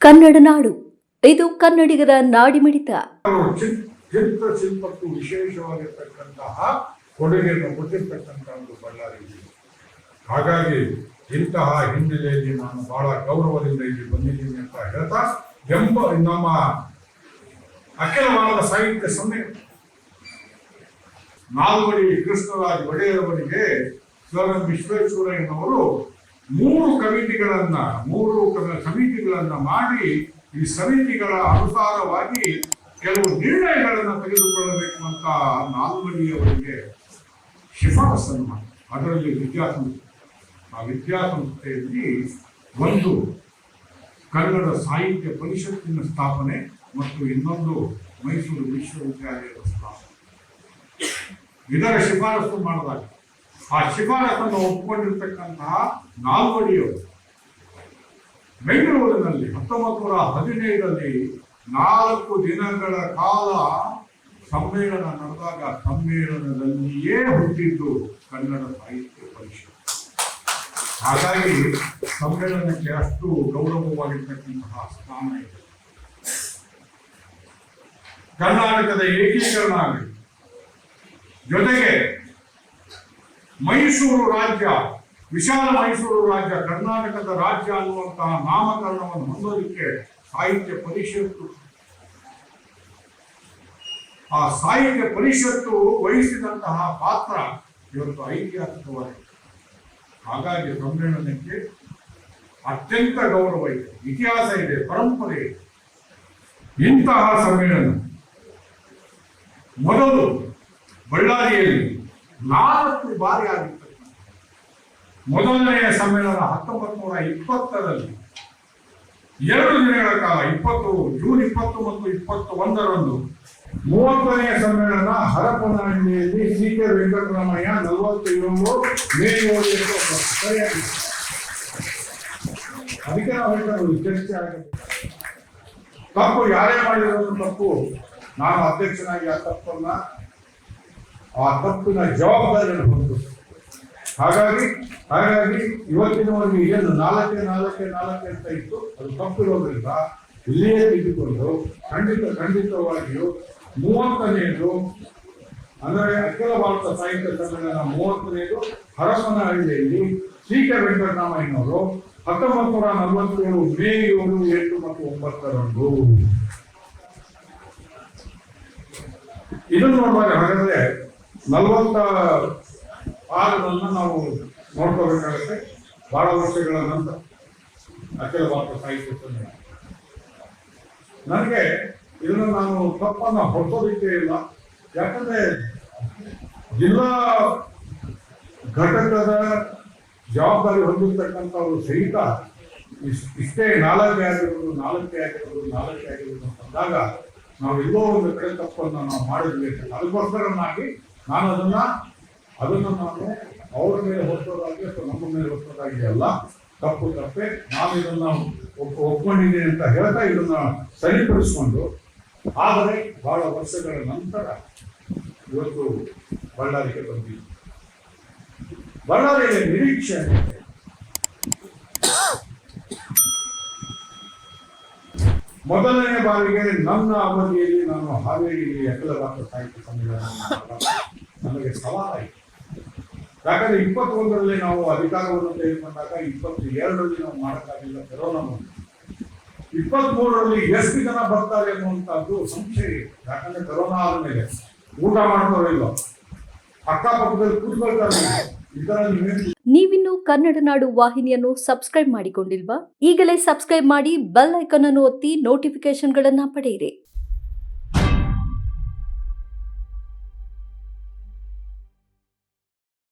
ಕನ್ನಡ ನಾಡು ಇದು ಕನ್ನಡಿಗರ ನಾಡಿಮಿಡಿತ ಚಿತ್- ಚಿತ್ರ ಶಿಲ್ಪಕ್ಕೂ ವಿಶೇಷವಾಗಿರ್ತಕ್ಕಂತಹ ಕೊಡುಗೆಯನ್ನು ಕೊಟ್ಟಿರ್ತಕ್ಕಂಥದ್ದು ಬಳ್ಳಾರಿ. ಹಾಗಾಗಿ ಇಂತಹ ಹಿನ್ನೆಲೆಯಲ್ಲಿ ನಾನು ಬಹಳ ಗೌರವದಿಂದ ಇಲ್ಲಿ ಬಂದಿದ್ದೀನಿ ಅಂತ ಹೇಳ್ತಾ, ಎಂಬ ನಮ್ಮ ಅಖಿಲ ಭಾರತ ಸಾಹಿತ್ಯ ಸಮ್ಮೇಳನ ನಾಲ್ವಡಿ ಕೃಷ್ಣರಾಜ್ ಒಡೆಯರವರಿಗೆ ವಿಶ್ವೇಶ್ವರಯ್ಯನವರು ಮೂರು ಕಮಿಟಿಗಳನ್ನ, ಮೂರು ಸಮಿತಿಗಳನ್ನ ಮಾಡಿ ಈ ಸಮಿತಿಗಳ ಅನುಸಾರವಾಗಿ ಕೆಲವು ನಿರ್ಣಯಗಳನ್ನು ತೆಗೆದುಕೊಳ್ಳಬೇಕು ಅಂತ ನಾಲ್ವಡಿಯವರಿಗೆ ಶಿಫಾರಸನ್ನು ಮಾಡಿ. ಅದರಲ್ಲಿ ವಿದ್ಯಾಸಂಸ್ಥೆ, ಆ ವಿದ್ಯಾಸಂಸ್ಥೆಯಲ್ಲಿ ಒಂದು ಕನ್ನಡ ಸಾಹಿತ್ಯ ಪರಿಷತ್ತಿನ ಸ್ಥಾಪನೆ ಮತ್ತು ಇನ್ನೊಂದು ಮೈಸೂರು ವಿಶ್ವವಿದ್ಯಾಲಯದ ಸ್ಥಾಪನೆ. ಇದರ ಶಿಫಾರಸು ಮಾಡಿದಾಗ ಆ ಶಿಫಾರಸನ್ನು ಒಪ್ಪಿಕೊಂಡಿರ್ತಕ್ಕಂತಹ ನಾಲ್ವಡಿಯವರು ಬೆಂಗಳೂರಿನಲ್ಲಿ ಹತ್ತೊಂಬತ್ತು ನೂರ ಹದಿನೈದರಲ್ಲಿ ನಾಲ್ಕು ದಿನಗಳ ಕಾಲ ಸಮ್ಮೇಳನ ನಡೆದಾಗ ಸಮ್ಮೇಳನದಲ್ಲಿಯೇ ಹುಟ್ಟಿದ್ದು ಕನ್ನಡ ಸಾಹಿತ್ಯ ಪರಿಷತ್ ಹಾಗಾಗಿ ಸಮ್ಮೇಳನಕ್ಕೆ ಅಷ್ಟು ಗೌರವವಾಗಿರ್ತಕ್ಕಂತಹ ಸ್ಥಾನ ಇದೆ. ಕರ್ನಾಟಕದ ಏಕೀಕರಣ ಆಗಲಿ ಜೊತೆಗೆ ಮೈಸೂರು ರಾಜ್ಯ, ವಿಶಾಲ ಮೈಸೂರು ರಾಜ್ಯ, ಕರ್ನಾಟಕದ ರಾಜ್ಯ ಅನ್ನುವಂತಹ ನಾಮಕರಣವನ್ನು ಹೊಂದೋದಕ್ಕೆ ಸಾಹಿತ್ಯ ಪರಿಷತ್ತು, ಆ ಸಾಹಿತ್ಯ ಪರಿಷತ್ತು ವಹಿಸಿದಂತಹ ಪಾತ್ರ ಇವತ್ತು ಐತಿಹಾಸಿಕವಾಗಿದೆ. ಹಾಗಾಗಿ ಸಮ್ಮೇಳನಕ್ಕೆ ಅತ್ಯಂತ ಗೌರವ ಇದೆ, ಇತಿಹಾಸ ಇದೆ, ಪರಂಪರೆ ಇದೆ. ಇಂತಹ ಸಮ್ಮೇಳನ ಮೊದಲು ಬಳ್ಳಾರಿಯಲ್ಲಿ ನಾಲ್ಕು ಬಾರಿ ಆಗಿರ್ತಕ್ಕಂಥ ಮೊದಲನೆಯ ಸಮ್ಮೇಳನ ಹತ್ತೊಂಬತ್ತು ನೂರ ಇಪ್ಪತ್ತರಲ್ಲಿ. ಎರಡು ದಿನಗಳ ಕಾಲ, ಇಪ್ಪತ್ತು, ಜೂನ್ ಇಪ್ಪತ್ತು ಮತ್ತು ಇಪ್ಪತ್ತು ಒಂದರಂದು ಮೂವತ್ತನೆಯ ಸಮ್ಮೇಳನ ಹರಪನಹಳ್ಳಿಯಲ್ಲಿ ಸಿ ಕೆ ವೆಂಕಟರಾಮಯ್ಯ ನಲವತ್ತೈದು ಮೇ ಏಳು ಎಂದು ಸರಿಯಾಗಿ ಅದಕ್ಕೆ ನಾವು ಹೇಳ್ತಾರೆ ಚರ್ಚೆ ಆಗಬೇಕು ತಪ್ಪು ಯಾರೇ ಮಾಡಿರೋದು ತಪ್ಪು. ನಾನು ಅಧ್ಯಕ್ಷನಾಗಿ ಆ ತಪ್ಪನ್ನ ಆ ತಪ್ಪಿನ ಜವಾಬ್ದಾರಿಯನ್ನು ಹೊಂದು ಹಾಗಾಗಿ ಹಾಗಾಗಿ ಇವತ್ತಿನವರೆಗೆ ಏನು ನಾಲ್ಕೇ ನಾಲ್ಕೇ ನಾಲ್ಕೇ ಅಂತ ಇತ್ತು. ಅದು ತಪ್ಪಿರೋದ್ರಿಂದ ಇಲ್ಲಿಯೇ ತೆಗೆದುಕೊಂಡು ಖಂಡಿತ, ಖಂಡಿತವಾಗಿಯೂ ಮೂವತ್ತನೆಯದು, ಅಂದರೆ ಅಖಿಲ ಭಾರತ ಸಾಹಿತ್ಯ ಸಮ್ಮೇಳನ ಮೂವತ್ತನೆಯದು ಹರಪನಹಳ್ಳಿಯಲ್ಲಿ ಸಿ ಕೆ ವೆಂಕಟರಾಮಯ್ಯನವರು ಹತ್ತೊಂಬತ್ತು ನೂರ ನಲವತ್ತೇಳು ಮೇ ಏಳು, ಎಂಟು ಮತ್ತು ಒಂಬತ್ತರಂದು. ಇದನ್ನು ನೋಡುವಾಗ ಹಾಗಾದ್ರೆ ನಲವತ್ತ ಪಾದಗಳನ್ನು ನಾವು ನೋಡ್ಕೋಬೇಕಾಗುತ್ತೆ. ಬಹಳ ವರ್ಷಗಳ ನಂತರ ಅಖಿಲ ಭಾರತ ಸಾಹಿತ್ಯ ಸಮ್ಮೇಳನ ನನಗೆ ಇದನ್ನು ನಾನು ತಪ್ಪನ್ನು ಹೊರಸೋದಿಕ್ಕೆ ಇಲ್ಲ. ಯಾಕಂದ್ರೆ ಜಿಲ್ಲಾ ಘಟಕದ ಜವಾಬ್ದಾರಿ ಹೊಂದಿರ್ತಕ್ಕಂಥವ್ರು ಸಹಿತ ಇಷ್ಟೇ ನಾಲ್ಕೇ ಆಗಿರ್ಬೋದು ನಾಲ್ಕೇ ಆಗಿರ್ಬೋದು ನಾಲ್ಕೇ ಆಗಿರ್ಬೋದು ಅಂತ ಅಂದಾಗ ನಾವು ಎಲ್ಲೋ ಒಂದು ಕಡೆ ತಪ್ಪನ್ನು ನಾವು ಅಂತ. ಅದಕ್ಕೋಸ್ಕರನಾಗಿ ನಾನು ಅದನ್ನ ಅದನ್ನು ನಾನು ಅವ್ರ ಮೇಲೆ ಹೊಸದಾಗಿ ಅಥವಾ ನಮ್ಮ ಮೇಲೆ ಹೊಸದಾಗಿ ಅಲ್ಲ, ತಪ್ಪು ತಪ್ಪೆ ನಾನು ಇದನ್ನ ಒಪ್- ಒಪ್ಕೊಂಡಿದ್ದೀನಿ ಅಂತ ಹೇಳ್ತಾ ಇದನ್ನ ಸರಿಪಡಿಸ್ಕೊಂಡು, ಆದರೆ ಬಹಳ ವರ್ಷಗಳ ನಂತರ ಇವತ್ತು ಬಳ್ಳಾರಿಗೆ ಬಂದಿದ್ದು ಬಳ್ಳಾರಿಯ ನಿರೀಕ್ಷೆ ಮೊದಲನೇ ಬಾರಿಗೆ ನನ್ನ ಅವಧಿಯಲ್ಲಿ ನಾನು ಹಾವೇರಿಯಲ್ಲಿ ಅಖಿಲ ಭಾರತ ಸಾಹಿತ್ಯ ಸಮ್ಮೇಳನ ನನಗೆ ಸವಾಲಾಯಿತು ಯಾಕಂದ್ರೆ ಇಪ್ಪತ್ತೊಂದರಲ್ಲಿ ನಾವು ಅಧಿಕಾರವನ್ನು ತೆಗೆದುಕೊಂಡಾಗ ಇಪ್ಪತ್ತ ಎರಡರಲ್ಲಿ ನಾವು ಮಾಡೋಕ್ಕಾಗಿಲ್ಲ ಕೊರೋನಾ ಇಪ್ಪತ್ತ್ ಮೂರರಲ್ಲಿ ಎಷ್ಟು ಜನ ಬರ್ತಾರೆ ಅನ್ನುವಂಥದ್ದು ಸಂಶಯ ಯಾಕಂದ್ರೆ ಕೊರೋನಾ ಆದ್ಮೇಲೆ ಊಟ ಮಾಡ್ತಾರೋ ಇಲ್ಲೋ ಅಕ್ಕಪಕ್ಕದಲ್ಲಿ ಕೂತ್ಕೊಳ್ತಾರೆ. ನೀವೇನು ನೀವಿನ್ನು ಕನ್ನಡ ನಾಡು ವಾಹಿನಿಯನ್ನು ಸಬ್ಸ್ಕ್ರೈಬ್ ಮಾಡಿಕೊಂಡಿಲ್ವಾ? ಈಗಲೇ ಸಬ್ಸ್ಕ್ರೈಬ್ ಮಾಡಿ ಬೆಲ್ ಐಕಾನ್ ಅನ್ನು ಒತ್ತಿ ನೋಟಿಫಿಕೇಶನ್ಗಳನ್ನ ಪಡೆಯಿರಿ.